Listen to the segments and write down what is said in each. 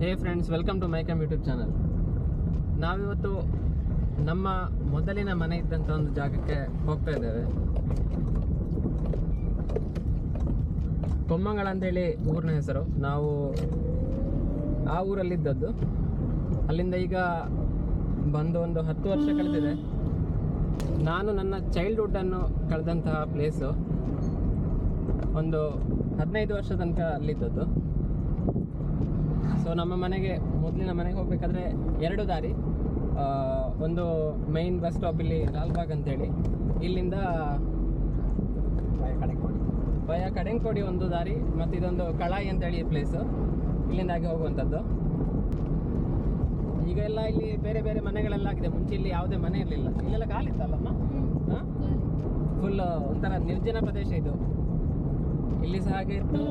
Hey friends welcome to MyCam YouTube channel ನಾವಿವತ್ತು ನಮ್ಮ ಮೊದಲಿನ ಮನೆ ಇದ್ದಂಥ ಒಂದು ಜಾಗಕ್ಕೆ ಹೋಗ್ತಾ ಇದ್ದೇವೆ. ಕೊಮ್ಮಂಗಳ ಅಂತೇಳಿ ಊರಿನ ಹೆಸರು. ನಾವು ಆ ಊರಲ್ಲಿದ್ದದ್ದು. ಅಲ್ಲಿಂದ ಈಗ ಬಂದು ಒಂದು ಹತ್ತು ವರ್ಷ ಕಳೆದಿದೆ. ನಾನು ನನ್ನ ಚೈಲ್ಡ್ಹುಡ್ಡನ್ನು ಕಳೆದಂತಹ ಪ್ಲೇಸು ಒಂದು ಹದಿನೈದು ವರ್ಷ ತನಕ ಅಲ್ಲಿದ್ದದ್ದು. ಸೊ ನಮ್ಮ ಮನೆಗೆ ಮೊದಲಿನ ಮನೆಗೆ ಹೋಗಬೇಕಾದ್ರೆ ಎರಡು ದಾರಿ. ಒಂದು ಮೈನ್ ಬಸ್ ಸ್ಟಾಪ್ ಇಲ್ಲಿ ಲಾಲ್ಬಾಗ್ ಅಂತೇಳಿ. ಇಲ್ಲಿಂದ ಕಡೆ ಕೊಡಿ ಭಯ ಕಡೆಂಕೋಡಿ ಒಂದು ದಾರಿ ಮತ್ತು ಇದೊಂದು ಕಳಾಯಿ ಅಂತೇಳಿ ಪ್ಲೇಸು ಇಲ್ಲಿಂದಾಗಿ ಹೋಗುವಂಥದ್ದು. ಈಗ ಎಲ್ಲ ಇಲ್ಲಿ ಬೇರೆ ಬೇರೆ ಮನೆಗಳೆಲ್ಲ ಆಗಿದೆ. ಮುಂಚೆ ಇಲ್ಲಿ ಯಾವುದೇ ಮನೆ ಇರಲಿಲ್ಲ. ಇಲ್ಲೆಲ್ಲ ಕಾಲಿತ್ತಲ್ಲಮ್ಮ ಫುಲ್ ಒಂಥರ ನಿರ್ಜನ ಪ್ರದೇಶ ಇದು. ಇಲ್ಲಿ ಸಹ ಹಾಗೆ ಇತ್ತು.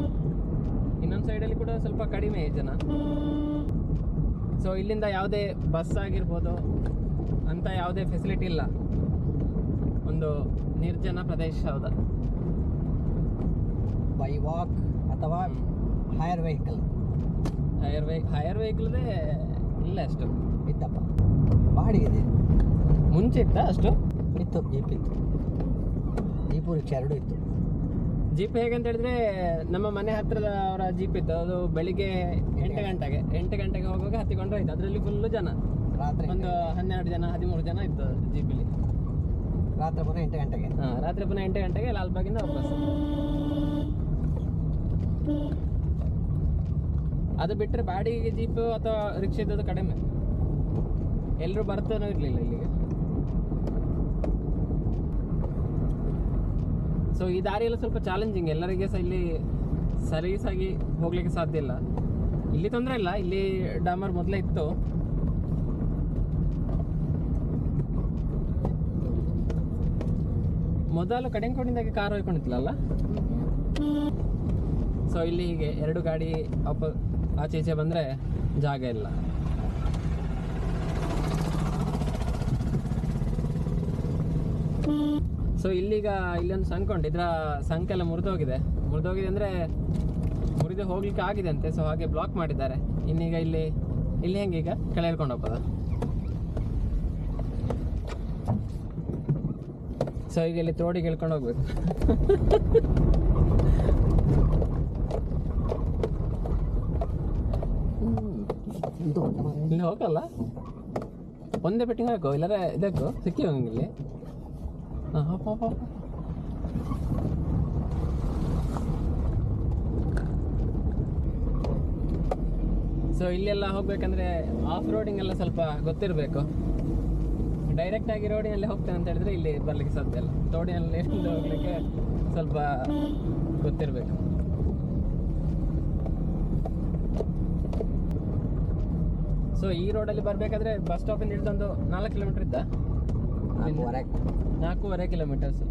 ಇನ್ನೊಂದು ಸೈಡಲ್ಲಿ ಕೂಡ ಸ್ವಲ್ಪ ಕಡಿಮೆ ಜನ. ಸೊ ಇಲ್ಲಿಂದ ಯಾವುದೇ ಬಸ್ ಆಗಿರ್ಬೋದು ಅಂತ ಯಾವುದೇ ಫೆಸಿಲಿಟಿ ಇಲ್ಲ. ಒಂದು ನಿರ್ಜನ ಪ್ರದೇಶ ಹೌದಾ ಬೈ ವಾಕ್ ಅಥವಾ ಹೈರ್ ವೆಹಿಕಲ್ ಹೈಯರ್ ವೆಹಿ ಹೈಯರ್ ವೆಹಿಕಲ್ದೇ ಇಲ್ಲ ಅಷ್ಟು. ಇತ್ತಪ್ಪ. ಬಾಡಿಗೆ ಮುಂಚೆ ಇತ್ತ ಅಷ್ಟು? ಇತ್ತು ಜೀಪ್ ಇತ್ತು. ಜೀಪು ರಿಕ್ಷಾ ಎರಡು ಇತ್ತು. ಜೀಪ್ ಹೇಗೆ ಅಂತ ಹೇಳಿದ್ರೆ ನಮ್ಮ ಮನೆ ಹತ್ರದ ಅವರ ಜೀಪ್ ಇತ್ತು. ಅದು ಬೆಳಿಗ್ಗೆ ಎಂಟು ಗಂಟೆಗೆ ಎಂಟು ಗಂಟೆಗೆ ಹೋಗುವಾಗ ಹತ್ತಿಕೊಂಡು ಹೋಯ್ತು. ಅದರಲ್ಲಿ ಫುಲ್ಲು ಜನ. ರಾತ್ರಿ ಒಂದು ಹನ್ನೆರಡು ಜನ ಹದಿಮೂರು ಜನ ಇತ್ತು ಜೀಪಲ್ಲಿ ರಾತ್ರಿ ಪುನಃ ಎಂಟು ಗಂಟೆಗೆ. ಹಾಂ ರಾತ್ರಿ ಪುನಃ ಎಂಟು ಗಂಟೆಗೆ ಲಾಲ್ಬಾಗಿಂದ ವಾಪಸ್. ಅದು ಬಿಟ್ಟರೆ ಬಾಡಿಗೆ ಜೀಪು ಅಥವಾ ರಿಕ್ಷಾ ಇದ್ದದ್ದು ಕಡಿಮೆ. ಎಲ್ಲರೂ ಬರ್ತಾನೂ ಇರಲಿಲ್ಲ ಇಲ್ಲಿಗೆ. ಸೊ ಈ ದಾರಿಯೆಲ್ಲ ಸ್ವಲ್ಪ ಚಾಲೆಂಜಿಂಗ್ ಎಲ್ಲರಿಗೆ ಸಹ ಇಲ್ಲಿ ಸಲೀಸಾಗಿ ಹೋಗ್ಲಿಕ್ಕೆ ಸಾಧ್ಯ ಇಲ್ಲ. ಇಲ್ಲಿ ತೊಂದರೆ ಇಲ್ಲ. ಇಲ್ಲಿ ಡಾಮರ್ ಮೊದಲೇ ಇತ್ತು. ಮೊದಲು ಕಡೆಂಕೋಡಿಂದಾಗಿ ಕಾರ್ ಹೋಯ್ಕೊಂಡಿತ್ತಲ್ಲ ಸೊ ಇಲ್ಲಿ ಹೀಗೆ ಎರಡು ಗಾಡಿ ಅಪ್ಪ ಆಚೆ ಈಚೆ ಬಂದರೆ ಜಾಗ ಇಲ್ಲ. ಸೊ ಇಲ್ಲಿಗ ಇಲ್ಲೊಂದು ಸಂಕೊಂಡು ಇದರ ಸಂಕ ಎಲ್ಲ ಮುರಿದೋಗಿದೆ. ಮುರಿದೋಗಿದೆ ಅಂದರೆ ಮುರಿದು ಹೋಗ್ಲಿಕ್ಕೆ ಆಗಿದೆ ಅಂತೆ ಸೊ ಹಾಗೆ ಬ್ಲಾಕ್ ಮಾಡಿದ್ದಾರೆ. ಇನ್ನೀಗ ಇಲ್ಲಿ ಇಲ್ಲಿ ಹೆಂಗೆ ಈಗ? ಕೆಳ ಹೇಳ್ಕೊಂಡು ಹೋಗ್ಬೋದ? ಸೊ ಈಗ ಇಲ್ಲಿ ತೋಡಿ ಹೇಳ್ಕೊಂಡು ಹೋಗ್ಬೇಕು. ಇಲ್ಲಿ ಹೋಗಲ್ಲ. ಒಂದೇ ಬೆಟ್ಟಿಂಗ್ ಹಾಕು? ಇಲ್ಲಾರೆ ಇದಕ್ಕೋ ಸಿಕ್ಕಿ ಹೋಪ ಸೊ ಇಲ್ಲೆಲ್ಲ ಹೋಗ್ಬೇಕಂದ್ರೆ ಆಫ್ ರೋಡಿಂಗ್ ಎಲ್ಲ ಸ್ವಲ್ಪ ಗೊತ್ತಿರಬೇಕು. ಡೈರೆಕ್ಟ್ ಆಗಿ ರೋಡಿನಲ್ಲಿ ಹೋಗ್ತೇನೆ ಅಂತ ಹೇಳಿದ್ರೆ ಇಲ್ಲಿ ಬರ್ಲಿಕ್ಕೆ ಸಾಧ್ಯ ಇಲ್ಲ. ತೋಡಿನಲ್ಲಿ ಹೋಗ್ಲಿಕ್ಕೆ ಸ್ವಲ್ಪ ಗೊತ್ತಿರಬೇಕು. ಸೊ ಈ ರೋಡಲ್ಲಿ ಬರಬೇಕಾದ್ರೆ ಬಸ್ ಸ್ಟಾಪಿಂದ ಹಿಡಿದೊಂದು ನಾಲ್ಕು ಕಿಲೋಮೀಟರ್ ಇದ್ದ? ನಾಲ್ಕೂವರೆ ಕಿಲೋಮೀಟರ್ಸ್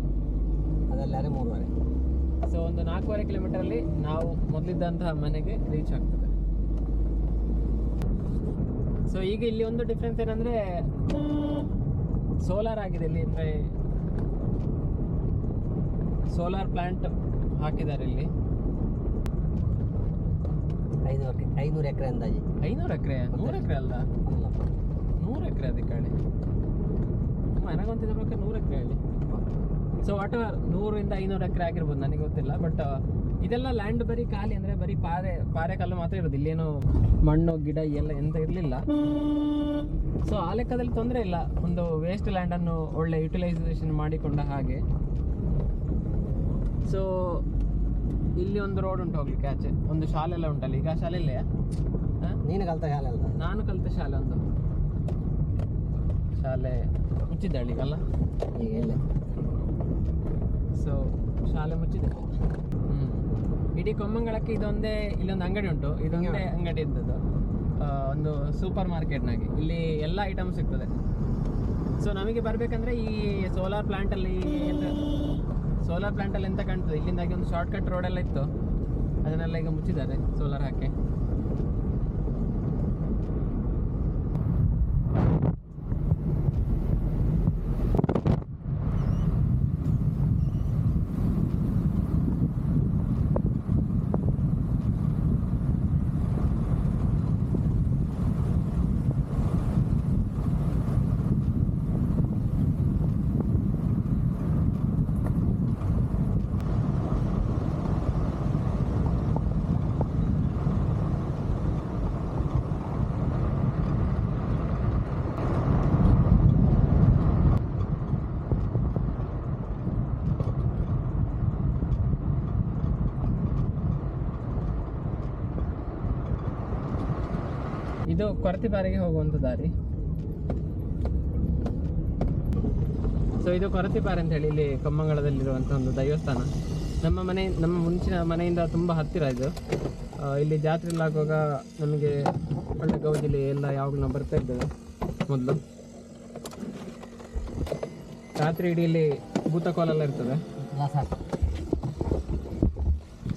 ಅದಲ್ಲಾದ್ರೆ ಮೂರುವರೆ. ಸೊ ಒಂದು ನಾಲ್ಕೂವರೆ ಕಿಲೋಮೀಟರಲ್ಲಿ ನಾವು ಮೊದಲಿದ್ದಂತಹ ಮನೆಗೆ ರೀಚ್ ಆಗ್ತದೆ. ಸೊ ಈಗ ಇಲ್ಲಿ ಒಂದು ಡಿಫ್ರೆನ್ಸ್ ಏನಂದರೆ ಸೋಲಾರ್ ಆಗಿದೆ ಇಲ್ಲಿ ಅಂದರೆ ಸೋಲಾರ್ ಪ್ಲಾಂಟ್ ಹಾಕಿದ್ದಾರೆ ಇಲ್ಲಿ. ಐನೂರು ಐನೂರು ಎಕರೆ ಅಂದಾಜಿ. ಐನೂರು ಎಕರೆ ನೂರು ಎಕರೆ ಅಲ್ಲ? ನೂರು ಎಕರೆ ಅದಕ್ಕೆ ನನಗೊಂತಿದ್ದ ಪ್ರಕಾರ ನೂರು ಎಕರೆ ಹೇಳಿ ಸೊ ವಾಟ್ ಎವರ್ ನೂರಿಂದ ಐನೂರು ಎಕರೆ ಆಗಿರ್ಬೋದು ನನಗೆ ಗೊತ್ತಿಲ್ಲ. ಬಟ್ ಇದೆಲ್ಲ ಲ್ಯಾಂಡ್ ಬರೀ ಖಾಲಿ ಅಂದರೆ ಬರೀ ಪಾರೆ ಪಾರೆ ಕಲ್ಲು ಮಾತ್ರ ಇರೋದು. ಇಲ್ಲೇನು ಮಣ್ಣು ಗಿಡ ಎಲ್ಲ ಎಂತ ಇರಲಿಲ್ಲ. ಸೊ ಆ ಲೆಕ್ಕದಲ್ಲಿ ತೊಂದರೆ ಇಲ್ಲ. ಒಂದು ವೇಸ್ಟ್ ಲ್ಯಾಂಡನ್ನು ಒಳ್ಳೆ ಯುಟಿಲೈಸೇಷನ್ ಮಾಡಿಕೊಂಡ ಹಾಗೆ. ಸೊ ಇಲ್ಲಿ ಒಂದು ರೋಡ್ ಉಂಟು ಹೋಗ್ಲಿಕ್ಕೆ ಆಚೆ. ಒಂದು ಶಾಲೆ ಎಲ್ಲ ಉಂಟಲ್ಲ? ಈಗ ಶಾಲೆ ಇಲ್ಲೇ ನೀನು ಕಲಿತ ಶಾಲೆ ಅಲ್ಲ ನಾನು ಕಲಿತ ಶಾಲೆ ಒಂದು. ಶಾಲೆ ಮುಚ್ಚಿದ್ದಾಳೆ ಈಗಲ್ಲ ಈಗ ಇಲ್ಲೇ ಸೊ ಶಾಲೆ ಮುಚ್ಚಿದೆ. ಹ್ಮ್. ಇಡೀ ಕೊಮ್ಮಂಗಳಕ್ಕೆ ಇದೊಂದೇ ಇಲ್ಲೊಂದು ಅಂಗಡಿ ಉಂಟು. ಇದೊಂದೇ ಅಂಗಡಿ ಇದ್ದದ್ದು. ಒಂದು ಸೂಪರ್ ಮಾರ್ಕೆಟ್ನಾಗೆ. ಇಲ್ಲಿ ಎಲ್ಲ ಐಟಮ್ ಸಿಗ್ತದೆ. ಸೊ ನಮಗೆ ಬರಬೇಕಂದ್ರೆ ಈ ಸೋಲಾರ್ ಪ್ಲಾಂಟಲ್ಲಿ ಎಂತ ಸೋಲಾರ್ ಪ್ಲಾಂಟಲ್ಲಿ ಎಂತ ಕಾಣ್ತದೆ? ಇಲ್ಲಿಂದಾಗಿ ಒಂದು ಶಾರ್ಟ್ ಕಟ್ ರೋಡೆಲ್ಲ ಇತ್ತು. ಅದನ್ನೆಲ್ಲ ಈಗ ಮುಚ್ಚಿದ್ದಾರೆ ಸೋಲಾರ್ ಹಾಕಿ. ಇದು ಕೊರತಿಪಾರೆಗೆ ಹೋಗುವಂಥ ದಾರಿ. ಸೊ ಇದು ಕೊರತಿಪಾರೆ ಅಂತ ಹೇಳಿ ಇಲ್ಲಿ ಕಮ್ಮಂಗಳದಲ್ಲಿರುವಂಥ ಒಂದು ದೈವಸ್ಥಾನ. ನಮ್ಮ ಮನೆ ನಮ್ಮ ಮುಂಚಿನ ಮನೆಯಿಂದ ತುಂಬ ಹತ್ತಿರ ಇದು. ಇಲ್ಲಿ ಜಾತ್ರೆ ಆಗುವಾಗ ನಮಗೆ ಒಳ್ಳೆ ಗೌಜಿಲಿ ಎಲ್ಲ ಯಾವಾಗಲೂ ನಾವು ಬರ್ತಾ ಇದ್ದೇವೆ ಮೊದಲು. ರಾತ್ರಿ ಇಡೀ ಇಲ್ಲಿ ಭೂತಕೋಲೆಲ್ಲ ಇರ್ತದೆ.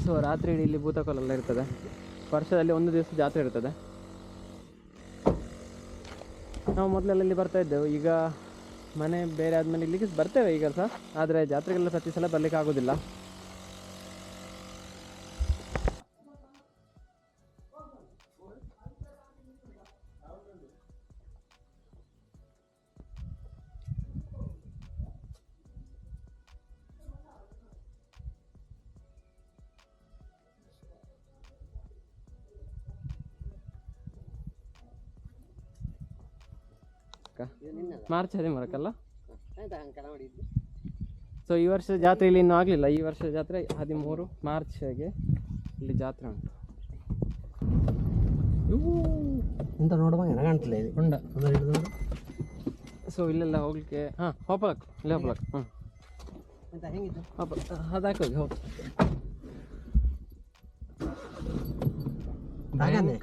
ಸೊ ರಾತ್ರಿ ಇಡೀ ಇಲ್ಲಿ ಭೂತಕೋಲೆಲ್ಲ ಇರ್ತದೆ. ವರ್ಷದಲ್ಲಿ ಒಂದು ದಿವಸ ಜಾತ್ರೆ ಇರ್ತದೆ. ನಾವು ಮೊದಲೆಲ್ಲ ಇಲ್ಲಿ ಬರ್ತಾ ಇದ್ದೆವು. ಈಗ ಮನೆ ಬೇರೆ ಆದಮೇಲೆ ಇಲ್ಲಿಗೆ ಬರ್ತೇವೆ ಈಗ ಸಹ ಆದರೆ ಜಾತ್ರೆಗೆಲ್ಲ ಪ್ರತಿ ಸಲ ಬರ್ಲಿಕ್ಕೆ ಆಗೋದಿಲ್ಲ. ಮಾರ್ಚ್ ಹದಿಮೂರಕ್ಕಲ್ಲ ಸೊ ಈ ವರ್ಷ ಜಾತ್ರೆ ಇಲ್ಲಿ ಇನ್ನೂ ಆಗಲಿಲ್ಲ. ಈ ವರ್ಷ ಜಾತ್ರೆ ಹದಿಮೂರು ಮಾರ್ಚ್ಗೆ ಇಲ್ಲಿ ಜಾತ್ರೆ ಉಂಟು. ಎಂತ ನೋಡುವಾಗ ಕಾಣ್ತಿಲ್ಲ ಇದು? ನೋಡು. ಸೊ ಇಲ್ಲೆಲ್ಲ ಹೋಗ್ಲಿಕ್ಕೆ ಹಾಂ ಹೋಗ್ಬೇಕು ಇಲ್ಲಿ ಹೋಗ್ಲಕ್ ಹ್ಞೂ ಹೋಪ ಅದಾಕೋಗಿ ಹೋಗಿ ಹಾಗಂದೆ?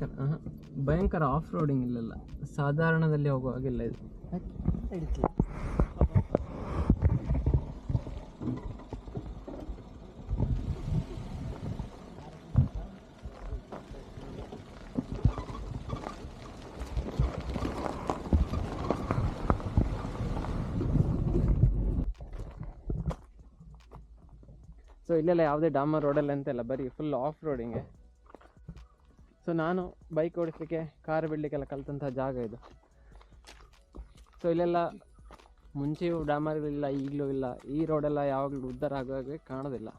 ಭಯಂಕರ ಆಫ್ ರೋಡಿಂಗ್ ಇಲ್ಲೆಲ್ಲ. ಸಾಧಾರಣದಲ್ಲಿ ಹೋಗುವಾಗಿಲ್ಲ ಇದು. ಹಿಡಿತಿಲ್ಲ ಸೊ ಇಲ್ಲೆಲ್ಲ ಯಾವುದೇ ಡಾಮರ್ ರೋಡಲ್ಲಿ ಅಂತೆಲ್ಲ ಬರೀ ಫುಲ್ ಆಫ್ ರೋಡಿಂಗೆ ಸೊ ನಾನು ಬೈಕ್ ಓಡಿಸ್ಲಿಕ್ಕೆ ಕಾರ್ ಬಿಡಲಿಕ್ಕೆಲ್ಲ ಕಲಿತಂಥ ಜಾಗ ಇದು. ಸೊ ಇಲ್ಲೆಲ್ಲ ಮುಂಚೆಯೂ ಡ್ಯಾಮರ್ಗಳಿಲ್ಲ, ಈಗಲೂ ಇಲ್ಲ. ಈ ರೋಡೆಲ್ಲ ಯಾವಾಗಲೂ ಉದ್ಧಾರ ಆಗುವಾಗೆ ಕಾಣೋದಿಲ್ಲ.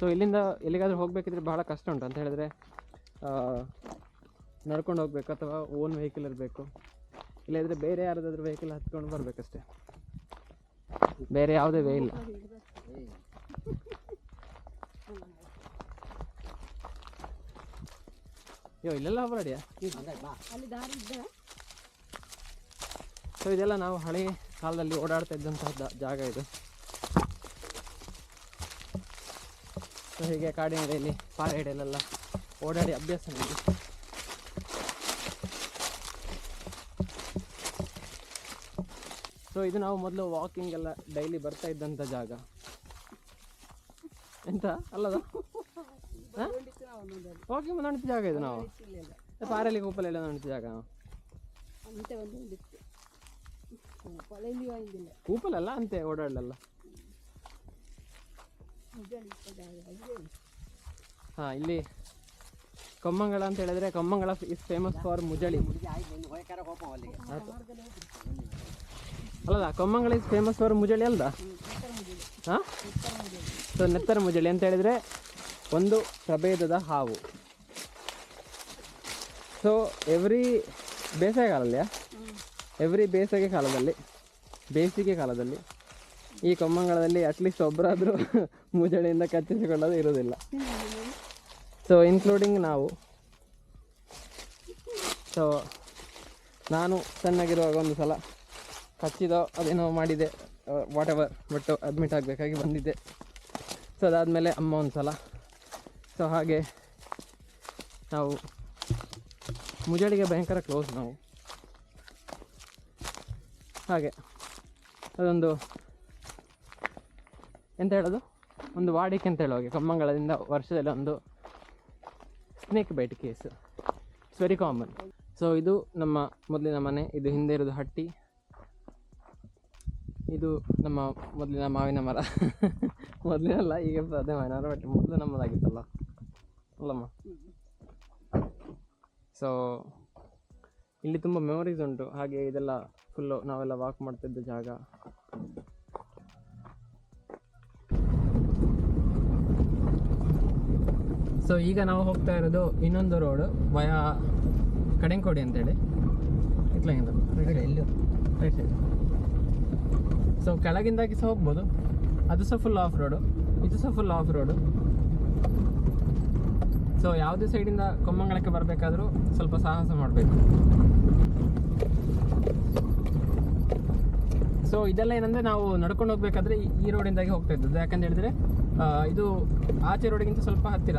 ಸೊ ಇಲ್ಲಿಂದ ಎಲ್ಲಿಗಾದರೂ ಹೋಗಬೇಕಿದ್ರೆ ಬಹಳ ಕಷ್ಟ ಉಂಟು. ಅಂತ ಹೇಳಿದ್ರೆ ನಡ್ಕೊಂಡು ಹೋಗ್ಬೇಕು ಅಥವಾ ಓನ್ ವೆಹಿಕಲ್ ಇರಬೇಕು. ಇಲ್ಲದ್ರೆ ಬೇರೆ ಯಾರದಾದ್ರೂ ವೆಹಿಕಲ್ ಹತ್ಕೊಂಡು ಬರ್ಬೇಕಷ್ಟೇ. ಬೇರೆ ಯಾವುದೇ ವೇ ಇಲ್ಲ. ಅಯ್ಯೋ ಇಲ್ಲೆಲ್ಲ ಹೋಗ್ಬೇಡಿಯಾ ಸೊ ಇದೆಲ್ಲ ನಾವು ಹಳೆ ಕಾಲದಲ್ಲಿ ಓಡಾಡ್ತಾ ಇದ್ದಂತಹ ಜಾಗ ಇದು. ಸೊ ಹೀಗೆ ಕಾಡಿನಡೆಯಲ್ಲಿ ಪಾರೆಡೆಯಲ್ಲೆಲ್ಲ ಓಡಾಡಿ ಅಭ್ಯಾಸ ನಮಗೆ ಸೊ ಇದು ನಾವು ಮೊದಲು ವಾಕಿಂಗ್ ಎಲ್ಲ ಡೈಲಿ ಬರ್ತಾ ಇದ್ದಂಥ ಜಾಗ. ಎಂತ? ಅಲ್ಲದ? ವಾಕಿಂಗ್ ನಡಿತ ಜಾಗ ಇದು ನಾವು. ಪಾರಲ್ಲಿ ಕೂಪಲೆಲ್ಲ ನಡಿತ ಜಾಗ. ಕೂಪಲಲ್ಲ ಅಂತೆ ಓಡಾಡಲ್ಲ ಹಾ ಇಲ್ಲಿ ಕಮ್ಮಂಗಳ ಅಂತ ಹೇಳಿದ್ರೆ ಕಮ್ಮಂಗಳ ಇಸ್ ಫೇಮಸ್ ಫಾರ್ ಮುಜಳಿ. ಅಲ್ಲಲ್ಲ, ಕೊಮ್ಮಂಗಳ ಇಸ್ ಫೇಮಸ್ ಫಾರ್ ಮುಜಳಿ ಅಲ್ದ? ಹಾಂ? ಸೊ ನೆತ್ತರ ಮುಜಳಿ ಅಂತ ಹೇಳಿದ್ರೆ ಒಂದು ಪ್ರಭೇದದ ಹಾವು. ಸೊ ಎವ್ರಿ ಬೇಸಿಗೆ ಕಾಲದಲ್ಲಿ ಎವ್ರಿ ಬೇಸಿಗೆ ಕಾಲದಲ್ಲಿ ಬೇಸಿಗೆ ಕಾಲದಲ್ಲಿ, ಈ ಕೊಮ್ಮಂಗಳದಲ್ಲಿ ಅಟ್ಲೀಸ್ಟ್ ಒಬ್ಬರಾದರೂ ಮುಜಳಿಯಿಂದ ಕಚ್ಚಿಸಿಕೊಳ್ಳೋದು ಇರೋದಿಲ್ಲ ಸೊ ಇನ್ಕ್ಲೂಡಿಂಗ್ ನಾವು. ಸೊ ನಾನು ಸಣ್ಣಗಿರುವಾಗ ಒಂದು ಸಲ ಕಚ್ಚಿದೋ ಅದೇನೋ ಮಾಡಿದೆ ವಾಟ್ ಎವರ್ ಬಟ್ ಅಡ್ಮಿಟ್ ಆಗಬೇಕಾಗಿ ಬಂದಿದ್ದೆ ಸೊ ಅದಾದಮೇಲೆ ಅಮ್ಮ ಒಂದು ಸಲ ಸೊ ಹಾಗೆ ನಾವು ಮುಜಳಿಗೆ ಭಯಂಕರ ಕ್ಲೋಸ್ ನಾವು. ಹಾಗೆ, ಅದೊಂದು ಎಂತ ಹೇಳೋದು? ಒಂದು ವಾಡಿಕೆ ಅಂತ ಹೇಳುವಾಗೆ, ಕಮ್ಮಂಗಳದಿಂದ ವರ್ಷದಲ್ಲಿ ಒಂದು snake bite case it's very common so ಇದು ನಮ್ಮ ಮೊದಲಿನ ಮನೆ, ಇದು ಹಿಂದೆ ಇರೋದು ಹಟ್ಟಿ. ಇದು ನಮ್ಮ ಮೊದಲಿನ ಮಾವಿನ ಮರ. ಮೊದಲಿನಲ್ಲ ಈಗ ಅದೇ ಮಾವಿನ ಮರ ಬಟ್ ಮೊದಲು ನಮ್ಮದಾಗಿತ್ತಲ್ಲ. ಅಲ್ಲಮ್ಮ? ಸೊ ಇಲ್ಲಿ ತುಂಬ ಮೆಮೊರೀಸ್ ಉಂಟು. ಹಾಗೆ ಇದೆಲ್ಲ ಫುಲ್ಲು ನಾವೆಲ್ಲ ವಾಕ್ ಮಾಡ್ತಿದ್ದ ಜಾಗ. ಸೊ ಈಗ ನಾವು ಹೋಗ್ತಾ ಇರೋದು ಇನ್ನೊಂದು ರೋಡು ವಯ ಕಡೆಂಕೋಡಿ ಅಂತೇಳಿ. ಇತ್ಲಾಗಿಂದ ಎಲ್ಲೂ ರೈಟ್ ಸೈಡ್ ಸೊ ಕೆಳಗಿಂದಾಗಿ ಸಹ ಹೋಗ್ಬೋದು. ಅದು ಸಹ ಫುಲ್ ಆಫ್ ರೋಡು ಇದು ಸಹ ಫುಲ್ ಆಫ್ ರೋಡು ಸೊ ಯಾವುದೇ ಸೈಡಿಂದ ಕೊಮ್ಮಂಗಳಕ್ಕೆ ಬರಬೇಕಾದ್ರೂ ಸ್ವಲ್ಪ ಸಾಹಸ ಮಾಡಬೇಕು. ಸೊ ಇದೆಲ್ಲ ಏನಂದರೆ ನಾವು ನಡ್ಕೊಂಡು ಹೋಗ್ಬೇಕಾದ್ರೆ ಈ- ರೋಡಿಂದಾಗಿ ಹೋಗ್ತಾ ಇದ್ದದ್ದು. ಯಾಕಂತ ಹೇಳಿದ್ರೆ ಇದು ಆಚೆ ರೋಡಿಗಿಂತ ಸ್ವಲ್ಪ ಹತ್ತಿರ.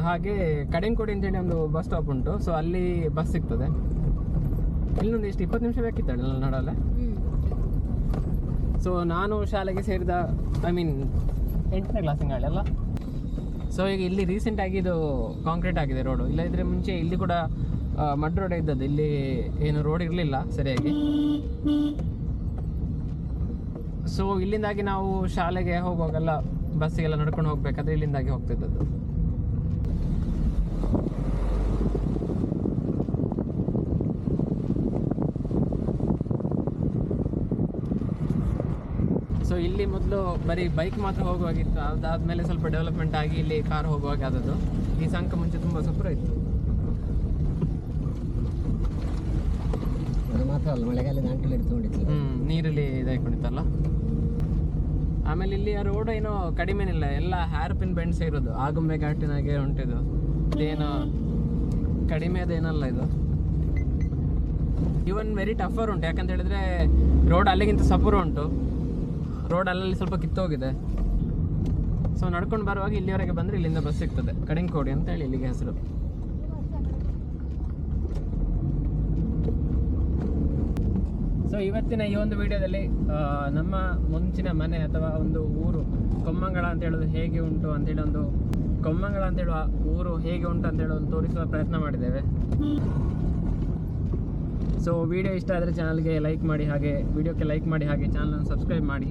ಹಾಗೆ ಕಡೆಂಕೋಡಿ ಅಂತೇಳಿ ಒಂದು ಬಸ್ ಸ್ಟಾಪ್ ಉಂಟು. ಸೊ ಅಲ್ಲಿ ಬಸ್ ಸಿಗ್ತದೆ. ಇಲ್ಲೊಂದು ಎಷ್ಟು ಇಪ್ಪತ್ತು ನಿಮಿಷ ಬೇಕಿತ್ತಲ್ಲ ನಡಲ್ಲ ಸೊ ನಾನು ಶಾಲೆಗೆ ಸೇರಿದ ಐ ಮೀನ್ ಎಂಟನೇ ಕ್ಲಾಸಿಂಗಾಳೆ ಅಲ್ಲ? ಸೊ ಈಗ ಇಲ್ಲಿ ರೀಸೆಂಟಾಗಿ ಇದು ಕಾಂಕ್ರೀಟ್ ಆಗಿದೆ ರೋಡು ಇಲ್ಲದಿದ್ದರೆ ಮುಂಚೆ ಇಲ್ಲಿ ಕೂಡ ಮಡ್ ರೋಡ್ ಇದ್ದದ್ದು. ಇಲ್ಲಿ ಏನು ರೋಡ್ ಇರಲಿಲ್ಲ ಸರಿಯಾಗಿ. ಸೊ ಇಲ್ಲಿಂದಾಗಿ ನಾವು ಶಾಲೆಗೆ ಹೋಗುವಾಗೆಲ್ಲ ಬಸ್ಸಿಗೆಲ್ಲ ನಡ್ಕೊಂಡು ಹೋಗ್ಬೇಕಾದ್ರೆ ಇಲ್ಲಿಂದಾಗಿ ಹೋಗ್ತಿದ್ದದ್ದು. ಇಲ್ಲಿ ಮೊದಲು ಬರೀ ಬೈಕ್ ಮಾತ್ರ ಹೋಗುವಾಗಿತ್ತು. ಅದಾದ್ಮೇಲೆ ಸ್ವಲ್ಪ ಡೆವಲಪ್ಮೆಂಟ್ ಆಗಿ ಇಲ್ಲಿ ಕಾರ್ ಹೋಗುವಾಗ ಆದದ್ದು ಈ ಸಂಕ ಮುಂಚೆ ತುಂಬ ಸೂಪರ್ ಇತ್ತು. ಮಾತ್ರ ಅಲ್ಲ ಮಳೆಗಾಲದ ಅಂಟಲ್ಲಿ ಹಿಡ್ಕೊಂಡಿತ್ತು ಹ್ಮ್ ನೀರಲ್ಲಿ ಇದಾಯ್ಕೊಂಡಿತ್ತಲ್ಲ ಆಮೇಲೆ ಇಲ್ಲಿ ರೋಡ್ ಏನೋ ಕಡಿಮೆನಿಲ್ಲ. ಎಲ್ಲ ಹೇರ್ ಪಿನ್ ಬೆಂಡ್ಸ್ ಇರೋದು. ಆಗುಂಬೆ ಘಾಟಿನಾಗೆ ಉಂಟಿದು ಇದೇನೋ ಕಡಿಮೆ ಅದೇನಲ್ಲ ಇದು. ಇವನ್ ವೆರಿ ಟಫರ್ ಉಂಟು. ಯಾಕಂತ ಹೇಳಿದ್ರೆ ರೋಡ್ ಅಲ್ಲಿಗಿಂತ ಸಪುರ ಉಂಟು. ರೋಡ್ ಅಲ್ಲಲ್ಲಿ ಸ್ವಲ್ಪ ಕಿತ್ತೋಗಿದೆ. ಸೊ ನಡ್ಕೊಂಡು ಬರುವಾಗ ಇಲ್ಲಿವರೆಗೆ ಬಂದರೆ ಇಲ್ಲಿಂದ ಬಸ್ ಸಿಗ್ತದೆ. ಕಡಿಂಕೋಡಿ ಅಂತ ಹೇಳಿ ಇಲ್ಲಿಗೆ ಹೆಸರು. ಸೊ ಇವತ್ತಿನ ಈ ಒಂದು ವಿಡಿಯೋದಲ್ಲಿ ನಮ್ಮ ಮುಂಚಿನ ಮನೆ ಅಥವಾ ಒಂದು ಊರು ಕೊಮ್ಮಂಗಳ ಅಂತ ಹೇಳೋದು ಹೇಗೆ ಉಂಟು ಅಂತೇಳಿ ಒಂದು ಕೊಮ್ಮಂಗಳ ಅಂತ ಹೇಳುವ ಊರು ಹೇಗೆ ಉಂಟು ಅಂತ ಹೇಳಿ ಒಂದು ತೋರಿಸುವ ಪ್ರಯತ್ನ ಮಾಡಿದ್ದೇವೆ. ಸೊ ವಿಡಿಯೋ ಇಷ್ಟ ಆದರೆ ಚಾನಲ್ಗೆ ಲೈಕ್ ಮಾಡಿ, ಹಾಗೆ ವಿಡಿಯೋಕ್ಕೆ ಲೈಕ್ ಮಾಡಿ, ಹಾಗೆ ಚಾನಲನ್ನು ಸಬ್ಸ್ಕ್ರೈಬ್ ಮಾಡಿ.